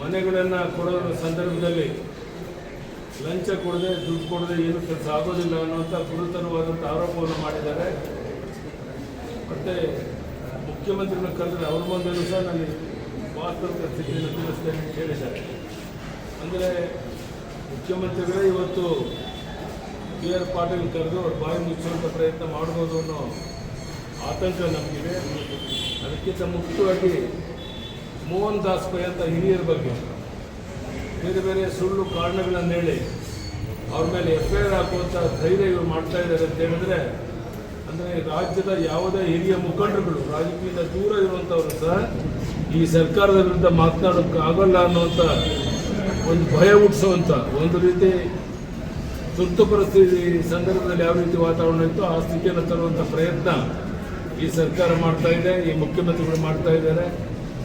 ಮನೆಗಳನ್ನು ಕೊಡೋ ಸಂದರ್ಭದಲ್ಲಿ ಲಂಚ ಕೊಡದೆ, ದುಡ್ಡು ಕೊಡದೆ ಏನು ಕೆಲಸ ಆಗೋದಿಲ್ಲ ಅನ್ನುವಂಥ ಗುರುತರವಾದಂಥ ಆರೋಪವನ್ನು ಮಾಡಿದ್ದಾರೆ. ಮತ್ತು ಮುಖ್ಯಮಂತ್ರಿಗಳು ಕರೆದ್ರೆ ಅವ್ರ ಮುಂದೆಯೂ ಸಹ ನನಗೆ ವಾಸ್ತವಿಕ ಸ್ಥಿತಿಯನ್ನು ತಿಳಿಸ್ತೇನೆ ಅಂತ ಹೇಳಿದ್ದಾರೆ. ಅಂದರೆ ಮುಖ್ಯಮಂತ್ರಿಗಳೇ ಇವತ್ತು ಬಿ ಆರ್ ಪಾಟೀಲ್ ಕರೆದು ಅವ್ರ ಬಾಯಿ ಮುಚ್ಚುವಂಥ ಪ್ರಯತ್ನ ಮಾಡ್ಬೋದು ಅನ್ನೋ ಆತಂಕ ನಮಗಿದೆ. ಅದಕ್ಕಿಂತ ಮುಖ್ಯವಾಗಿ ಮೋಹನ್ ದಾಸ್ ಪೈ ಅಂತ ಹಿರಿಯರ ಬಗ್ಗೆ ಬೇರೆ ಬೇರೆ ಸುಳ್ಳು ಕಾರಣಗಳನ್ನು ಹೇಳಿ ಅವ್ರ ಮೇಲೆ ಎಫ್ ಐ ಆರ್ ಹಾಕುವಂಥ ಧೈರ್ಯ ಇವರು ಮಾಡ್ತಾ ಇದ್ದಾರೆ ಅಂತ ಹೇಳಿದ್ರೆ, ಅಂದರೆ ರಾಜ್ಯದ ಯಾವುದೇ ಹಿರಿಯ ಮುಖಂಡರುಗಳು, ರಾಜಕೀಯದ ದೂರ ಇರುವಂಥವ್ರು ಸಹ ಈ ಸರ್ಕಾರದ ವಿರುದ್ಧ ಮಾತನಾಡೋಕ್ಕೆ ಆಗೋಲ್ಲ ಅನ್ನುವಂಥ ಒಂದು ಭಯ ಹುಟ್ಟಿಸುವಂಥ ಒಂದು ರೀತಿ ತುರ್ತು ಪರಿಸ್ಥಿತಿ ಸಂದರ್ಭದಲ್ಲಿ ಯಾವ ರೀತಿ ವಾತಾವರಣ ಇತ್ತು ಆ ಸ್ಥಿತಿಯನ್ನು ತರುವಂಥ ಪ್ರಯತ್ನ ಈ ಸರ್ಕಾರ ಮಾಡ್ತಾ ಇದೆ, ಈ ಮುಖ್ಯಮಂತ್ರಿಗಳು ಮಾಡ್ತಾ ಇದ್ದಾರೆ.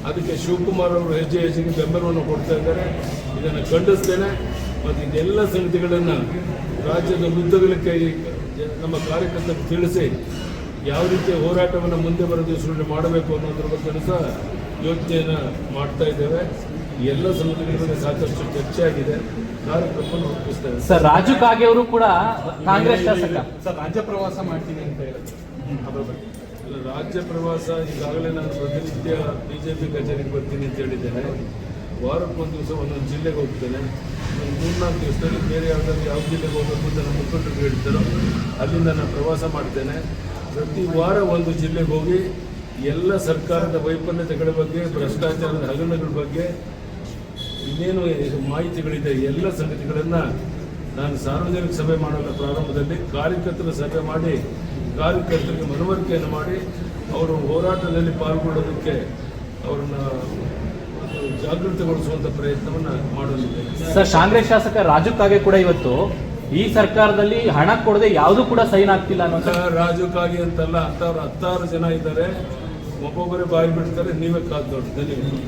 ಅದಕ್ಕೆ ಶಿವಕುಮಾರ್ ಅವರು ಹೆಜ್ಜೆ ಹೆಜ್ಜೆಗೆ ಬೆಂಬಲವನ್ನು ಕೊಡ್ತಾ ಇದ್ದಾರೆ. ಇದನ್ನು ಖಂಡಿಸ್ತೇನೆ. ಮತ್ತು ಇದೆಲ್ಲ ಸಂಗತಿಗಳನ್ನು ರಾಜ್ಯದ ಉದ್ದಗಲಕ್ಕೆ ನಮ್ಮ ಕಾರ್ಯಕರ್ತರು ತಿಳಿಸಿ ಯಾವ ರೀತಿಯ ಹೋರಾಟವನ್ನು ಮುಂದೆ ಬರೋ ದಿವಸಗಳಲ್ಲಿ ಮಾಡಬೇಕು ಅನ್ನೋದ್ರ ಬಗ್ಗೆ ಸಹ ಯೋಚನೆಯನ್ನು ಮಾಡ್ತಾ ಇದ್ದೇವೆ. ಎಲ್ಲ ಸಂಗತಿಗಳ ಸಾಕಷ್ಟು ಚರ್ಚೆ ಆಗಿದೆ ಕಾರ್ಯಕ್ರಮವನ್ನು ರೂಪಿಸ್ತೇವೆ ಸರ್ ರಾಜು ಕಾಗೆ ಅವರು ಕೂಡ ಕಾಂಗ್ರೆಸ್ ಶಾಸಕ. ಸರ್ ರಾಜ್ಯ ಪ್ರವಾಸ ಮಾಡ್ತೀನಿ ಅಂತ ಹೇಳಿದ್ರು ಅದ್ರ ಬಗ್ಗೆ. ರಾಜ್ಯ ಪ್ರವಾಸ ಈಗಾಗಲೇ ನಾನು ಪ್ರತಿನಿತ್ಯ ಬಿ ಜೆ ಪಿ ಕಚೇರಿಗೆ ಬರ್ತೀನಿ ಅಂತ ಹೇಳಿದ್ದೇನೆ. ವಾರಕ್ಕೊಂದು ದಿವಸ ಒಂದೊಂದು ಜಿಲ್ಲೆಗೆ ಹೋಗ್ತೇನೆ. ಮೂರ್ನಾಲ್ಕು ದಿವಸದಲ್ಲಿ ಬೇರೆ ಯಾವುದಾದ್ರು ಯಾವ ಜಿಲ್ಲೆಗೆ ಹೋಗಬೇಕು ಅಂತ ನಮ್ಮ ಮುಖಂಡರು ಹೇಳ್ತಾರೋ, ಅಲ್ಲಿಂದ ನಾನು ಪ್ರವಾಸ ಮಾಡ್ತೇನೆ. ಪ್ರತಿ ವಾರ ಒಂದು ಜಿಲ್ಲೆಗೆ ಹೋಗಿ ಎಲ್ಲ ಸರ್ಕಾರದ ವೈಫಲ್ಯತೆಗಳ ಬಗ್ಗೆ, ಭ್ರಷ್ಟಾಚಾರದ ಹಗರಣಗಳ ಬಗ್ಗೆ ಇನ್ನೇನು ಮಾಹಿತಿಗಳಿದೆ, ಎಲ್ಲ ಸಂಗತಿಗಳನ್ನು ನಾನು ಸಾರ್ವಜನಿಕ ಸಭೆ ಮಾಡುವ ಪ್ರಾರಂಭದಲ್ಲಿ ಕಾರ್ಯಕರ್ತರ ಸಭೆ ಮಾಡಿ ಕಾರ್ಯಕರ್ತರಿಗೆ ಮನವರಿಕೆಯನ್ನು ಮಾಡಿ ಅವರು ಹೋರಾಟದಲ್ಲಿ ಪಾಲ್ಗೊಳ್ಳೋದಕ್ಕೆ ಅವರನ್ನ ಜಾಗೃತಿಗೊಳಿಸುವಂತ ಪ್ರಯತ್ನವನ್ನ ಮಾಡಲಿದೆ. ಸರ್ ಕಾಂಗ್ರೆಸ್ ಶಾಸಕ ರಾಜು ಕಾಗೆ ಕೂಡ ಇವತ್ತು ಈ ಸರ್ಕಾರದಲ್ಲಿ ಹಣ ಕೊಡದೆ ಯಾವುದು ಕೂಡ ಸೈನ್ ಆಗ್ತಿಲ್ಲ ಅನ್ನೋ ರಾಜು ಕಾಗೆ ಅಂತಲ್ಲ ಹತ್ತಾರು ಹತ್ತಾರು ಜನ ಇದ್ದಾರೆ. ಒಬ್ಬೊಬ್ಬರೇ ಬಾಯಿ ಬಿಡ್ತಾರೆ ನೀವೇ ಕಾದು ಧನ್ಯವಾದ.